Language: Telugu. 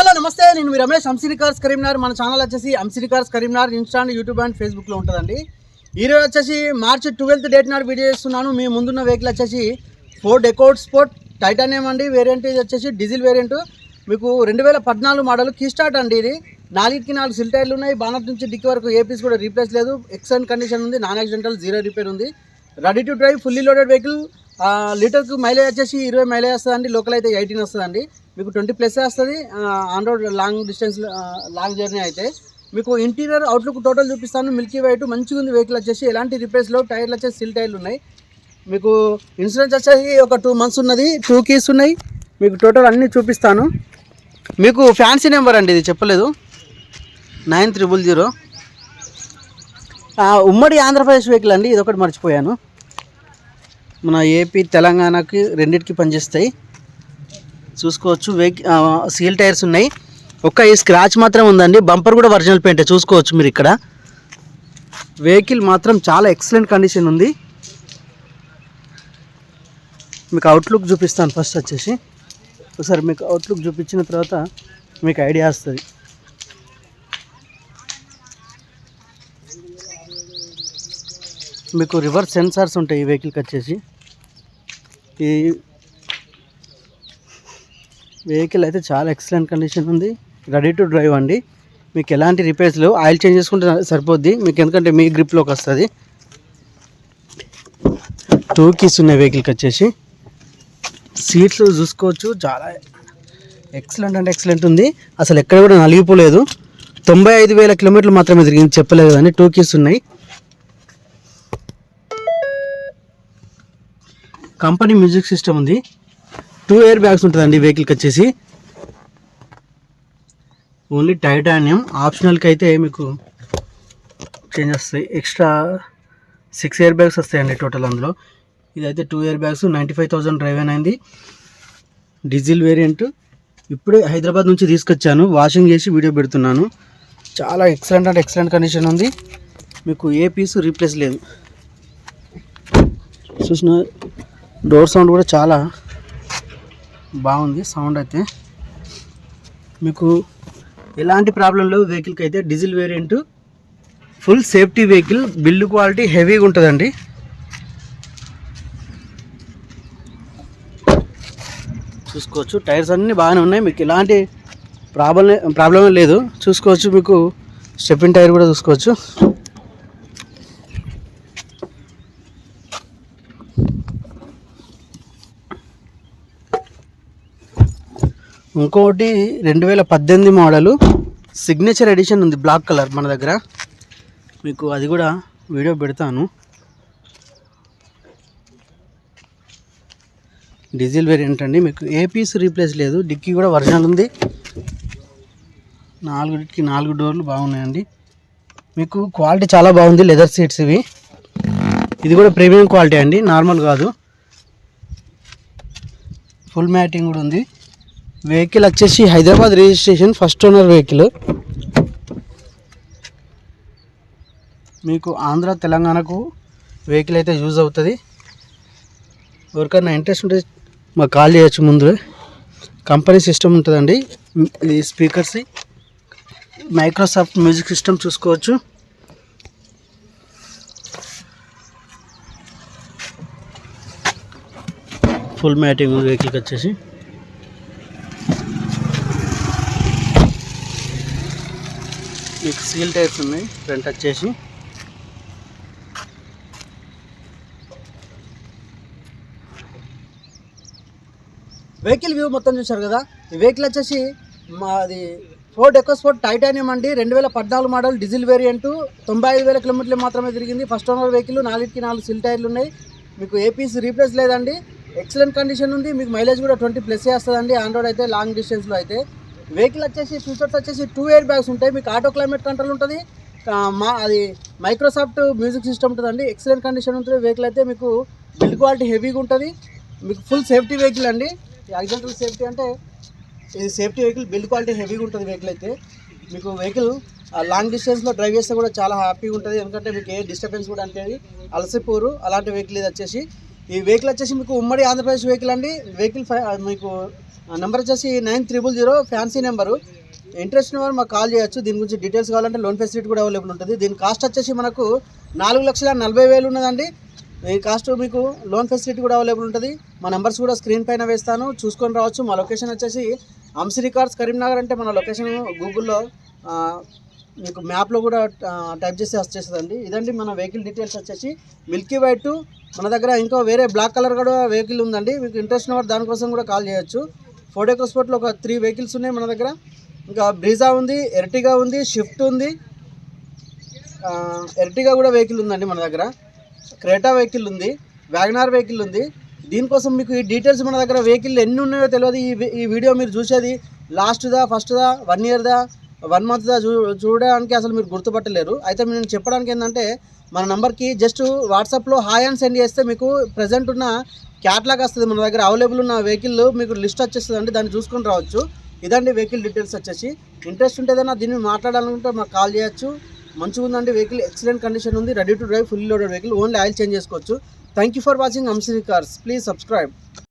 హలో నమస్తే. నేను మీ రమేష్. అంసిరి కార్స్ కరీంనగర్ మన ఛానల్ వచ్చేసి Amsiri cars Karimnagar Insta YouTube and ఫేస్బుక్లో ఉంటుందండి. ఈరోజు వచ్చేసి మార్చ్ ట్వెల్త్ డేట్ నాడు వీడియో చేస్తున్నాను. మీ ముందున్న వెహికల్ వచ్చేసి ఫోర్డ్ ఎకౌట్ స్పోర్ట్ టైటానియం అండి. వేరియంట్ ఇది వచ్చేసి డీజిల్ వేరియంట్ మీకు రెండు వేల పద్నాలుగు మోడల్ కీ స్టార్ట్ అండి ఇది. నాలుగుకి నాలుగు సిల్ టైర్లు ఉన్నాయి. బానట్ నుంచి డిక్కి వరకు ఏపీస్ కూడా రీప్లేస్ లేదు. ఎక్సలెంట్ కండిషన్ ఉంది. నాన్ యాక్సిడెంటల్ జీరో రిపేర్ ఉంది. Ready to drive fully loaded vehicle లీటర్కు mileage వచ్చేసి ఇరవై మైలేజ్ వస్తుందండి. లోకల్ అయితే ఎయిటీన్ వస్తుందండి. మీకు ట్వంటీ ప్లస్ వస్తుంది on road long distance long journey అయితే. మీకు ఇంటీరియర్ అవుట్లుక్ టోటల్ చూపిస్తాను మిల్కీ వైట్ మంచిగా ఉంది వెహికల్ వచ్చేసి. ఎలాంటి రిపేర్స్లో టైర్లు వచ్చేసి సిల్ టైర్లు ఉన్నాయి. మీకు ఇన్సూరెన్స్ వచ్చేసి ఒక టూ మంత్స్ ఉన్నది టూ కీస్ ఉన్నాయి. మీకు టోటల్ అన్నీ చూపిస్తాను. మీకు ఫ్యాన్సీ నెంబర్ అండి ఇది చెప్పలేదు. నైన్ త్రిబుల్ జీరో ఉమ్మడి ఆంధ్రప్రదేశ్ వెహికల్ అండి ఇది ఒకటి మర్చిపోయాను. మన ఏపీ తెలంగాణకి రెండింటికి పనిచేస్తాయి. చూసుకోవచ్చు. వెహికల్ సీల్ టైర్స్ ఉన్నాయి. ఒక్క ఈ స్క్రాచ్ మాత్రం ఉందండి. బంపర్ కూడా ఒరిజినల్ పెయింటే చూసుకోవచ్చు మీరు ఇక్కడ. వెహికల్ మాత్రం చాలా ఎక్సలెంట్ కండిషన్ ఉంది. మీకు అవుట్లుక్ చూపిస్తాను ఫస్ట్ వచ్చేసి. ఒకసారి మీకు అవుట్లుక్ చూపించిన తర్వాత మీకు ఐడియా వస్తుంది. మీకు రివర్స్ సెన్సార్స్ ఉంటాయి ఈ వెహికల్కి వచ్చేసి. ఈ వెహికల్ అయితే చాలా ఎక్సలెంట్ కండిషన్ ఉంది. రెడీ టు డ్రైవ్ అండి. మీకు ఎలాంటి రిపేర్స్ లేవు. ఆయిల్ చేంజ్ చేసుకుంటే సరిపోద్ది. మీకు ఎందుకంటే మీ గ్రిప్లోకి వస్తుంది. టూ కీస్ ఉన్నాయి వెహికల్కి వచ్చేసి. సీట్లు చూసుకోవచ్చు. చాలా ఎక్సలెంట్ అంటే ఎక్సలెంట్ ఉంది. అసలు ఎక్కడ కూడా నలిగిపోలేదు. తొంభై ఐదు వేల కిలోమీటర్లు మాత్రమే తిరిగింది. చెప్పలేదు కానీ టూ కీస్ ఉన్నాయి. కంపెనీ మ్యూజిక్ సిస్టమ్ ఉంది. టూ ఇయర్ బ్యాగ్స్ ఉంటుందండి వెహికల్కి వచ్చేసి. Only titanium. ఆప్షనల్కి అయితే మీకు చేంజ్ వస్తాయి. ఎక్స్ట్రా సిక్స్ ఇయర్ బ్యాగ్స్ వస్తాయండి టోటల్ అందులో. ఇదైతే two airbags ninety five thousand drive అయింది. Diesel variant. ఇప్పుడే హైదరాబాద్ నుంచి తీసుకొచ్చాను. వాషింగ్ చేసి వీడియో పెడుతున్నాను. చాలా ఎక్సలెంట్ అంటే ఎక్సలెంట్ కండిషన్ ఉంది. మీకు ఏ పీస్ రీప్లేస్ లేదు. చూసిన డోర్ సౌండ్ కూడా చాలా బాగుంది సౌండ్ అయితే. మీకు ఎలాంటి ప్రాబ్లం లేవు వెహికల్కి అయితే diesel variant full safety vehicle build quality హెవీగా ఉంటుందండి. చూసుకోవచ్చు టైర్స్ అన్నీ బాగానే ఉన్నాయి మీకు ఎలాంటి ప్రాబ్లం ప్రాబ్లం లేదు. చూసుకోవచ్చు మీకు స్టెప్పిన్ టైర్ కూడా చూసుకోవచ్చు. ఇంకోటి రెండు వేల పద్దెనిమిది మోడలు సిగ్నేచర్ ఎడిషన్ ఉంది బ్లాక్ కలర్ మన దగ్గర. మీకు అది కూడా వీడియో పెడతాను. డీజిల్ వేరియంట్ అండి. మీకు ఏ పీస్ రీప్లేస్ లేదు. డిక్కీ కూడా ఒరిజినల్ ఉంది. నాలుగుకి నాలుగు డోర్లు బాగున్నాయండి. మీకు క్వాలిటీ చాలా బాగుంది లెదర్ సీట్స్ ఇవి. ఇది కూడా ప్రీమియం క్వాలిటీ అండి నార్మల్ కాదు. ఫుల్ మ్యాటింగ్ కూడా ఉంది. వెహికల్ వచ్చేసి Hyderabad registration first owner vehicle. మీకు ఆంధ్ర తెలంగాణకు వెహికల్ అయితే యూజ్ అవుతుంది. ఎవరికైనా ఇంట్రెస్ట్ ఉంటే మాకు కాల్ చేయొచ్చు ముందు కంపెనీ సిస్టమ్ ఉంటుందండి. ఇది స్పీకర్స్ మైక్రోసాఫ్ట్ మ్యూజిక్ సిస్టమ్ చూసుకోవచ్చు. ఫుల్ మ్యాటింగ్ వెహికల్కి వచ్చేసి మీకు సీల్ టైర్స్ ఉన్నాయి. ఫ్రంట్ వచ్చేసి. వెహికల్ వ్యూ మొత్తం చూశారు కదా? ఈ వెహికల్ వచ్చేసి మాది ఫోర్డ్ ఎకోస్పోర్ట్ టైటానియం అండి. రెండు వేల పద్నాలుగు మోడల్ డీజిల్ వేరియంట్ తొంభై ఐదు వేల కిలోమీటర్లు మాత్రమే తిరిగింది. ఫస్ట్ ఓనర్ వెహికల్ నాలుగుకి నాలుగు సిల్ టైర్లు ఉన్నాయి. మీకు ఏపీస్ రీప్లేస్ లేదండి. ఎక్సలెంట్ కండిషన్ ఉంది. మీకు మైలేజ్ కూడా ట్వంటీ ప్లస్ చేస్తుందండి ఆన్ రోడ్ అయితే లాంగ్ డిస్టెన్స్లో అయితే. వెహికల్ వచ్చేసి ఫీచర్స్ వచ్చేసి టూ ఎయిర్ బ్యాగ్స్ ఉంటాయి. మీకు ఆటో క్లైమేట్ కంట్రోల్ ఉంటుంది. మా అది మైక్రోసాఫ్ట్ మ్యూజిక్ సిస్టమ్ ఉంటుందండి. ఎక్సలెంట్ కండిషన్ ఉంటుంది. వెహికల్ అయితే మీకు బిల్డ్ క్వాలిటీ హెవీగా ఉంటుంది. మీకు ఫుల్ సేఫ్టీ వెహికల్ అండి. యాక్సిడెంటల్ సేఫ్టీ అంటే ఇది సేఫ్టీ వెహికల్ బిల్డ్ క్వాలిటీ హెవీగా ఉంటుంది వెహికల్ అయితే. మీకు వెహికల్ లాంగ్ డిస్టెన్స్లో డ్రైవ్ చేస్తే కూడా చాలా హ్యాపీగా ఉంటుంది. ఎందుకంటే మీకు ఏ డిస్టర్బెన్స్ కూడా అంటేది అలసిపోరు. అలాంటి వెహికల్ ఇది వచ్చేసి. ఈ వెహికల్ వచ్చేసి మీకు ఉమ్మడి ఆంధ్రప్రదేశ్ వెహికల్ అండి. వెహికల్ ఫై- మీకు నెంబర్ వచ్చేసి nine triple zero fancy number. Interest ఉన్న మాకు కాల్ చేయొచ్చు. దీని గురించి డీటెయిల్స్ కావాలంటే లోన్ ఫెసిలిటీ కూడా అవైలబుల్ ఉంటుంది. దీని కాస్ట్ వచ్చేసి మనకు నాలుగు లక్షల నలభై వేలు ఉన్నదండి. ఈ కాస్ట్ మీకు లోన్ ఫెసిలిటీ కూడా అవైలబుల్ ఉంటుంది. మా నెంబర్స్ కూడా స్క్రీన్ పైన వేస్తాను. చూసుకొని రావచ్చు. మా లొకేషన్ వచ్చేసి అంసిరి కార్స్ కరీంనగర్ అంటే మన లొకేషన్ గూగుల్లో మీకు మ్యాప్లో కూడా టైప్ చేసి వచ్చేస్తుందండి. ఇదండి మన వెహికల్ డీటెయిల్స్ వచ్చేసి. మిల్కీ వైట్ మన దగ్గర ఇంకో వేరే బ్లాక్ కలర్ కూడా వెహికల్ ఉందండి. మీకు ఇంట్రెస్ట్ ఉన్న దానికోసం కూడా కాల్ చేయొచ్చు. ఫోర్డ్ ఎకోస్పోర్ట్లో ఒక త్రీ వెహికల్స్ ఉన్నాయి మన దగ్గర. ఇంకా బ్రీజా ఉంది ఎర్టిగా ఉంది షిఫ్ట్ ఉంది. ఎర్టిగా కూడా వెహికల్ ఉందండి మన దగ్గర. క్రేటా వెహికల్ ఉంది వ్యాగనార్ వెహికల్ ఉంది. దీనికోసం మీకు ఈ డీటెయిల్స్ మన దగ్గర వెహికల్ ఎన్ని ఉన్నాయో తెలియదు. ఈ ఈ వీడియో మీరు చూసేది లాస్ట్దా ఫస్ట్దా వన్ ఇయర్దా వన్ మంత్ చూ చూడడానికి అసలు మీరు గుర్తుపట్టలేరు. అయితే నేను చెప్పడానికి ఏంటంటే మన నెంబర్కి జస్ట్ వాట్సాప్లో హాయ్ అని సెండ్ చేస్తే మీకు ప్రజెంట్ ఉన్న క్యాట్లాగ్ వస్తుంది మన దగ్గర. అవైలబుల్ ఉన్న వెహికల్ మీకు లిస్ట్ వచ్చేస్తుంది అండి దాన్ని చూసుకొని రావచ్చు. ఇదండి వెహికల్ డీటెయిల్స్ వచ్చేసి. ఇంట్రెస్ట్ ఉంటే దీన్ని మాట్లాడాలనుకుంటే మాకు కాల్ చేయొచ్చు. మంచిగా ఉందండి. వెహికల్ ఎక్సలెంట్ కండిషన్ ఉంది. Ready to drive full loaded vehicle only oil change చేసుకోవచ్చు. Thank you for watching Amsiri cars please subscribe